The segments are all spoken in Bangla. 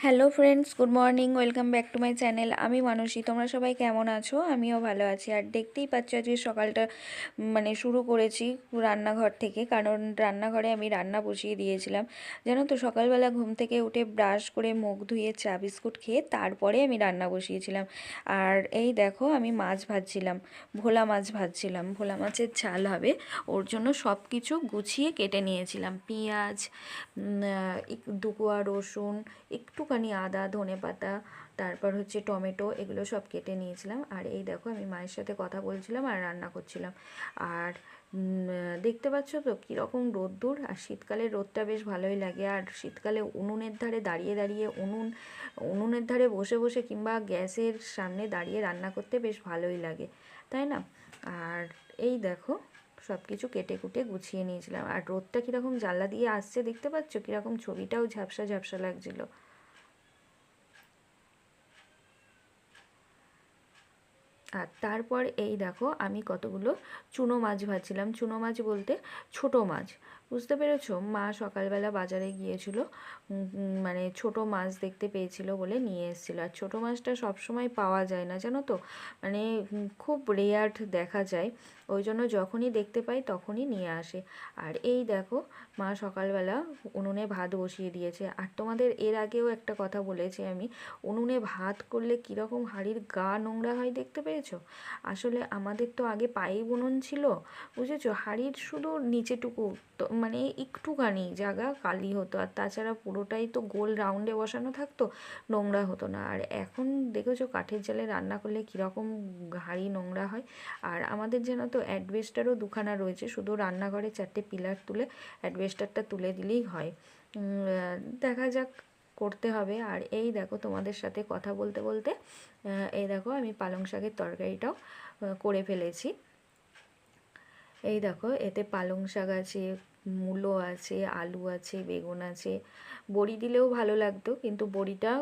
Hello friends, good morning, welcome back to my channel. আমি মানসী, তোমরা সবাই কেমন আছো? আমিও ভালো আছি। আর দেখতেই পাচ্ছ আজকে সকালটা মানে শুরু করেছি রান্নাঘর থেকে, কারণ রান্নাঘরে আমি রান্না বসিয়ে দিয়েছিলাম। জানো তো, সকালবেলা ঘুম থেকে উঠে ব্রাশ করে মুখ ধুয়ে চা, বিস্কুট খেয়ে তারপরে আমি রান্না বসিয়েছিলাম। আর এই দেখো, আমি মাছ ভাজছিলাম, ভোলা মাছ ভাজছিলাম। ভোলা মাছের ঝাল হবে, ওর জন্য সব কিছু গুছিয়ে কেটে নিয়েছিলাম। পেঁয়াজ দুকোয়া রসুন, একটু একটুখানি আদা, ধনে পাতা, তারপর হচ্ছে টমেটো এগুলো সব কেটে নিয়েছিলাম। আর এই দেখো আমি মায়ের সাথে কথা বলছিলাম আর রান্না করছিলাম। আর দেখতে পাচ্ছ তো কীরকম রোদ্দুর? আর শীতকালে রোদটা বেশ ভালোই লাগে। আর শীতকালে উনুনের ধারে দাঁড়িয়ে দাঁড়িয়ে উনুন, উনুনের ধারে বসে বসে কিংবা গ্যাসের সামনে দাঁড়িয়ে রান্না করতে বেশ ভালোই লাগে। তাই না? আর এই দেখো সব কিছু কেটে কুটে গুছিয়ে নিয়েছিলাম। আর রোদটা কীরকম জ্বালা দিয়ে আসছে দেখতে পাচ্ছ? কীরকম ছবিটাও ঝাপসা ঝাপসা লাগছিল। আর তারপর এই দেখো আমি কতগুলো চুনো মাছ ভাজছিলাম। চুনো মাছ বলতে ছোট মাছ। বুঝতে পেরেছ? মা সকালবেলা বাজারে গিয়েছিল মানে ছোট মাছ দেখতে পেয়েছিল বলে নিয়ে এসেছিল। আর ছোটো মাছটা সবসময় পাওয়া যায় না, জানো তো? মানে খুব রেয়ার দেখা যায়। ওই জন্য যখনই দেখতে পাই তখনই নিয়ে আসে। আর এই দেখো, মা সকালবেলা উনুনে ভাত বসিয়ে দিয়েছে। আর তোমাদের এর আগেও একটা কথা বলেছি আমি, উনুনে ভাত করলে কীরকম হাঁড়ির গা নোংরা হয় দেখতে পেয়েছ আসলে আমাদের তো আগে পাইপ উনুন ছিল, বুঝেছ? হাঁড়ির শুধু নিচেটুকু মানে একটুখানি জায়গা কালি হতো। আর তাছাড়া পুরোটাই তো গোল রাউন্ডে বসানো থাকতো, নোংরা হতো না। আর এখন দেখেছ কাঠের জালে রান্না করলে কীরকম হাঁড়ি নোংরা হয়। আর আমাদের যেন তো অ্যাডভেস্টারও দুখানা রয়েছে, শুধু রান্নাঘরে চারটে পিলার তুলে অ্যাডভেস্টারটা তুলে দিলেই হয়। দেখা যাক করতে হবে। আর এই দেখো তোমাদের সাথে কথা বলতে বলতে এই দেখো আমি পালং শাকের তরকারিটাও করে ফেলেছি। এই দেখো এতে পালং শাক আছে মূলো আছে, আলু আছে, বেগুন আছে। বড়ি দিলেও ভালো লাগতো, কিন্তু বড়িটা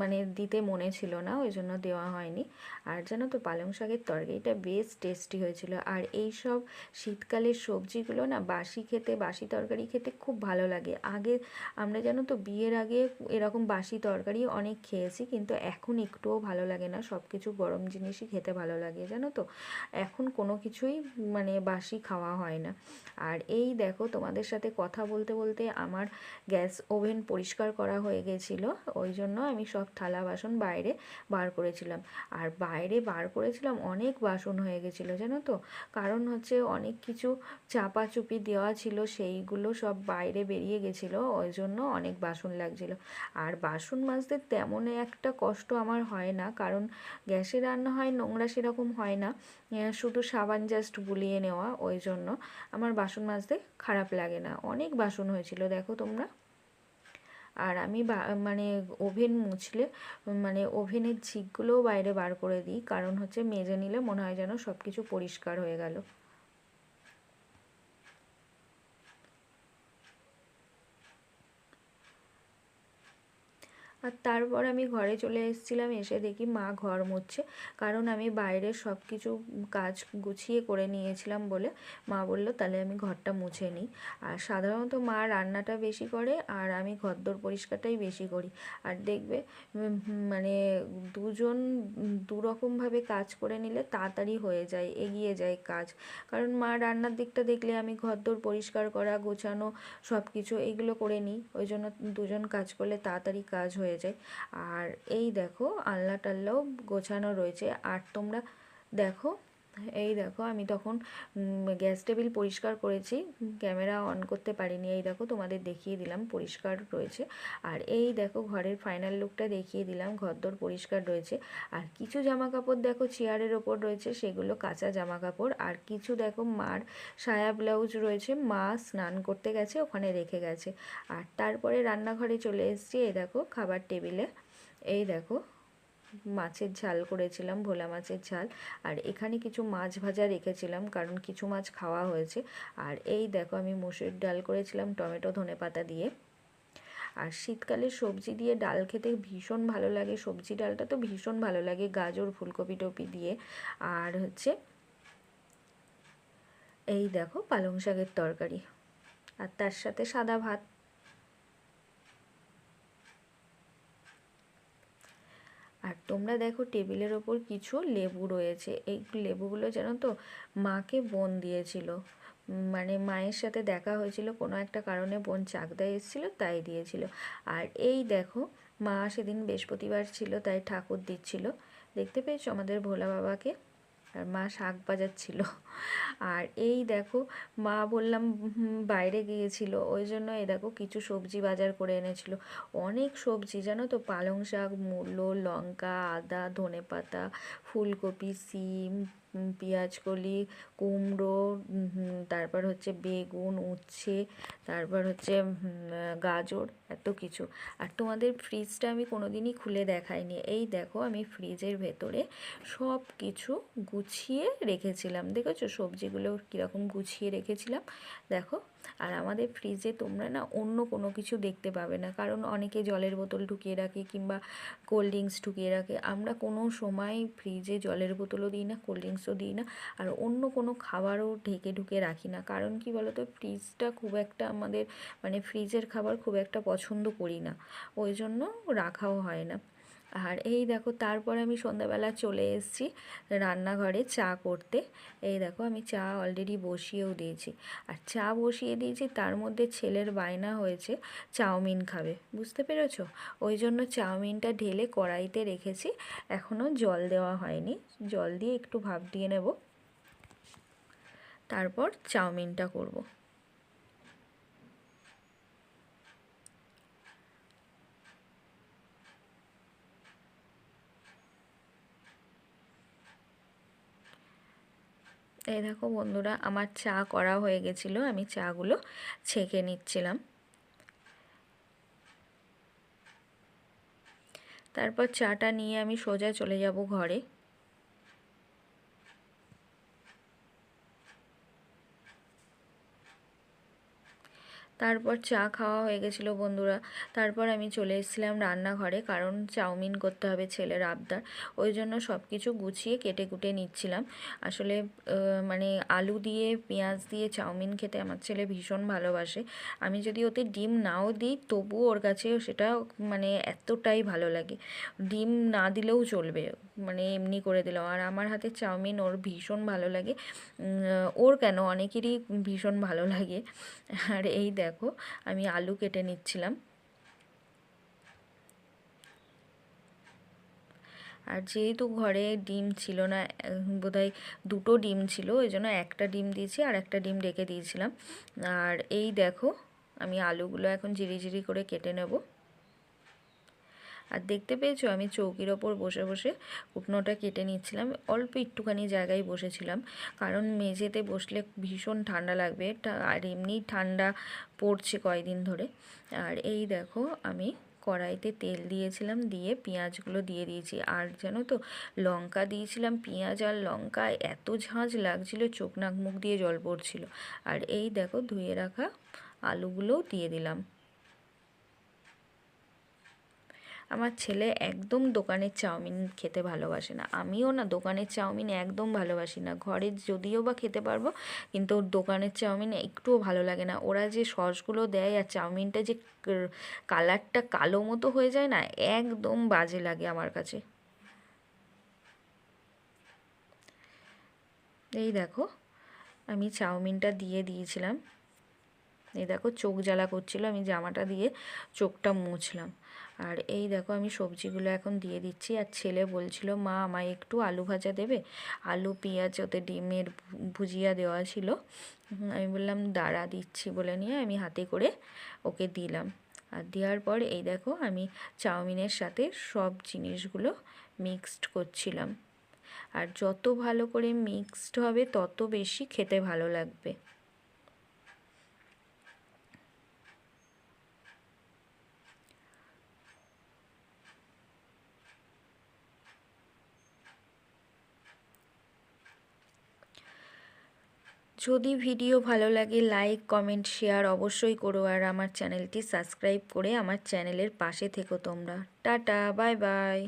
মানে দিতে মনে ছিল না, ওই জন্য দেওয়া হয়নি। আর জানো তো, পালং শাকের তরকারিটা বেশ টেস্টি হয়েছিল। আর এই সব শীতকালের সবজিগুলো না, বাসি খেতে, বাসি তরকারি খেতে খুব ভালো লাগে। আগে আমরা জানো তো, বিয়ের আগে এরকম বাসি তরকারি অনেক খেয়েছি, কিন্তু এখন একটুও ভালো লাগে না। সব কিছু গরম জিনিসই খেতে ভালো লাগে, জানো তো। এখন কোনো কিছুই মানে বাসি খাওয়া হয় না। আর এই দেখো তোমাদের সাথে কথা বলতে বলতে আমার গ্যাস ওভেন পরিষ্কার করা হয়ে গেছিল। ওই জন্য আমি সব থালা বাসন বাইরে বার করেছিলাম। আর বাইরে বার করেছিলাম অনেক বাসন হয়ে গেছিল, জানো তো? কারণ হচ্ছে অনেক কিছু চাপাচুপি দেওয়া ছিল, সেইগুলো সব বাইরে বেরিয়ে গেছিল। ওই জন্য অনেক বাসন লাগছিল। আর বাসন মাজতে তেমন একটা কষ্ট আমার হয় না, কারণ গ্যাসে রান্না হয়, নোংরা সেরকম হয় না। শুধু সাবান জাস্ট বুলিয়ে নেওয়া, ওই জন্য আমার বাসন মাজতে খারাপ লাগে না। অনেক বাসন হয়েছিল, দেখো তোমরা। আর আমি মানে ওভেন মুছলে মানে ওভেনের ঝিকগুলোও বাইরে বার করে দিই, কারণ হচ্ছে মেজে নিলে মনে হয় যেন সব কিছু পরিষ্কার হয়ে গেল। আর তারপর আমি ঘরে চলে এসেছিলাম, এসে দেখি মা ঘর মুছছে। কারণ আমি বাইরের সব কিছু কাজ গুছিয়ে করে নিয়েছিলাম বলে মা বলল, তাহলে আমি ঘরটা মুছে নিই। আর সাধারণত মা রান্নাটা বেশি করে আর আমি ঘরদোর পরিষ্কারটাই বেশি করি। আর দেখবে মানে দুজন, দুরকমভাবে কাজ করে নিলে তাড়াতাড়ি হয়ে যায়, এগিয়ে যায় কাজ। কারণ মা রান্নার দিকটা দেখলে আমি ঘরদোর পরিষ্কার করা, গোছানো সব কিছু এগুলো করে নিই। ওই জন্য দুজন কাজ করলে তাড়াতাড়ি কাজ হয়ে যায়। আর এই দেখো আলনা টাল্লাও গোছানো রয়েছে। আর তোমরা দেখো এই দেখো, আমি তখন গ্যাস টেবিল পরিষ্কার করেছি, ক্যামেরা অন করতে পারিনি, এই দেখো তোমাদের দেখিয়ে দিলাম, পরিষ্কার রয়েছে। আর এই দেখো ঘরের ফাইনাল লুকটা দেখিয়ে দিলাম, ঘরদোর পরিষ্কার রয়েছে। আর কিছু জামা কাপড় দেখো চেয়ারের ওপর রয়েছে, সেগুলো কাঁচা জামা কাপড় আর কিছু দেখো, মার সায়া ব্লাউজ রয়েছে, মা স্নান করতে গেছে, ওখানে রেখে গেছে। আর তারপরে রান্নাঘরে চলে এসেছি, এই দেখো, খাবার টেবিলে। এই দেখো মাছের ঝাল করেছিলাম, ভোলা মাছের ঝাল। আর এখানে কিছু মাছ ভাজা রেখেছিলাম, কারণ কিছু মাছ খাওয়া হয়েছে। আর এই দেখো, আমি মুসুর ডাল করেছিলাম টমেটো ধনে পাতা দিয়ে। আর শীতকালে সবজি দিয়ে ডাল খেতে ভীষণ ভালো লাগে। সবজি ডালটা তো ভীষণ ভালো লাগে, গাজর, ফুলকপি টপি দিয়ে। আর হচ্ছে, এই দেখো, পালং শাকের তরকারি। আর তার সাথে সাদা ভাত আর তোমরা দেখো টেবিলের ওপর কিছু লেবু রয়েছে। এই লেবুগুলো জানো তো মাকে বোন দিয়েছিল। মানে মায়ের সাথে দেখা হয়েছিল, কোনো একটা কারণে বোন চাকদা এসেছিল, তাই দিয়েছিল। আর এই দেখো, মা সেদিন বৃহস্পতিবার ছিল, তাই ঠাকুর দিচ্ছিল। দেখতে পেয়েছ আমাদের ভোলা বাবাকে? আর মা শাক বাজাচ্ছিল। আর এই দেখো, মা বললাম বাইরে গিয়েছিল। ওই জন্য এই দেখো কিছু সবজি বাজার করে এনেছিল। অনেক সবজি, জানো তো? পালং শাক, মূলো, লঙ্কা, আদা ধনে পাতা ফুলকপি, সিম পেঁয়াজকলি কুমড়ো তারপর হচ্ছে বেগুন, উচ্ছে, তারপর হচ্ছে গাজর, এত কিছু। আর তোমাদের ফ্রিজটা আমি কোনো দিনই খুলে দেখাইনি। এই দেখো আমি ফ্রিজের ভেতরে সব কিছু গুছিয়ে রেখেছিলাম। দেখেছ? সবজিগুলো কীরকম গুছিয়ে রেখেছিলাম। দেখো, আর আমাদের ফ্রিজে তোমরা না অন্য কোনো কিছু দেখতে পাবে না। কারণ অনেকে জলের বোতল ঢুকিয়ে রাখে কিংবা কোল্ড ড্রিঙ্কস ঢুকিয়ে রাখে। আমরা কোনো সময় ফ্রিজে জলের বোতলও দিই না কোল্ড ড্রিঙ্কসও দিই না। আর অন্য কোনো খাবারও ঢেকে ঢুকে রাখি না। কারণ কি বলতো ফ্রিজটা খুব একটা আমাদের মানে ফ্রিজের খাবার খুব একটা পছন্দ করি না। ওই জন্য রাখাও হয় না। আর এই দেখো, তারপর আমি সন্ধ্যাবেলা চলে এসেছি রান্নাঘরে চা করতে। এই দেখো, আমি চা অলরেডি বসিয়েও দিয়েছি। আর চা বসিয়ে দিয়েছি, তার মধ্যে ছেলের বায়না হয়েছে, চাউমিন খাবে। বুঝতে পেরেছ? ওই জন্য চাউমিনটা ঢেলে কড়াইতে রেখেছি। এখনও জল দেওয়া হয়নি। জল দিয়ে একটু ভাব দিয়ে নেব। তারপর চাউমিনটা করব। এই দেখো বন্ধুরা, আমার চা করা হয়ে গেছিল, আমি চাগুলো ছেঁকে নিচ্ছিলাম। তারপর চাটা নিয়ে আমি সোজা চলে যাব ঘরে। তারপর চা খাওয়া হয়ে গেছিল বন্ধুরা। তারপর আমি চলে এসেছিলাম রান্নাঘরে, কারণ চাউমিন করতে হবে ছেলের আবদার। ওই জন্য সব কিছু গুছিয়ে কেটে কুটে নিচ্ছিলাম। আসলে মানে আলু দিয়ে, পেঁয়াজ দিয়ে চাউমিন খেতে আমার ছেলে ভীষণ ভালোবাসে। আমি যদি ওতে ডিম নাও দিই, তবুও ওর কাছে সেটা মানে এতটাই ভালো লাগে। ডিম না দিলেও চলবে। মানে এমনি করে দিলাম। আর আমার হাতে চাউমিন, ওর ভীষণ ভালো লাগে। ওর কেন অনেকেরই ভীষণ ভালো লাগে। আর এই দেখো, আমি আলু কেটে নিচ্ছিলাম। আর যেহেতু ঘরে ডিম ছিল না, বোধহয় দুটো ডিম ছিল, ওই জন্য একটা ডিম দিয়েছি আর একটা ডিম রেখে দিয়েছিলাম। আর এই দেখো, আমি আলুগুলো এখন জিরি করে কেটে নেব। আর দেখতে পেয়েছ? আমি চৌকির ওপর বসে বসে কুটনোটা কেটে নিচ্ছিলাম। অল্প একটুখানি জায়গায় বসেছিলাম। কারণ মেঝেতে বসলে ভীষণ ঠান্ডা লাগবে। আর এমনি ঠান্ডা পড়ছে কয়দিন ধরে। আর এই দেখো, আমি কড়াইতে তেল দিয়েছিলাম, দিয়ে পেঁয়াজগুলো দিয়ে দিয়েছি। আর জানো তো, লঙ্কা দিয়েছিলাম, পেঁয়াজ আর লঙ্কা, এত ঝাঁঝ লাগছিল, চোখ নাক মুখ দিয়ে জল পড়ছিল। আর এই দেখো, ধুয়ে রাখা আলুগুলোও দিয়ে দিলাম। আমার ছেলে একদম দোকানের চাউমিন খেতে ভালোবাসে না। আমিও না দোকানের চাউমিন একদম ভালোবাসি না। ঘরে যদিও বা খেতে পারব, কিন্তু ওর দোকানের চাউমিন একটুও ভালো লাগে না। ওরা যে সসগুলো দেয় আর চাউমিনটা যে কালারটা কালো মতো হয়ে যায় না, একদম বাজে লাগে আমার কাছে। এই দেখো, আমি চাউমিনটা দিয়ে দিয়েছিলাম। এই দেখো চোখ জ্বালা করছিল, আমি জামাটা দিয়ে চোখটা মুছলাম। আর এই দেখো আমি সবজিগুলো এখন দিয়ে দিচ্ছি। আর ছেলে বলছিল, মা, আমায় একটু আলু ভাজা দেবে? আলু, পেঁয়াজ, ওতে ডিমের ভুজিয়া দেওয়া ছিল। আমি বললাম, দাঁড়া, দিচ্ছি বলে নিয়ে আমি হাতে করে ওকে দিলাম। আর দেওয়ার পর এই দেখো আমি চাউমিনের সাথে সব জিনিসগুলো মিক্সড করছিলাম। আর যত ভালো করে মিক্সড হবে, তত বেশি খেতে ভালো লাগবে। যদি ভিডিও ভালো লাগে লাইক কমেন্ট শেয়ার অবশ্যই করো আর আমার চ্যানেলটি সাবস্ক্রাইব করে আমার চ্যানেলের পাশে থেকো তোমরা। Tata bye bye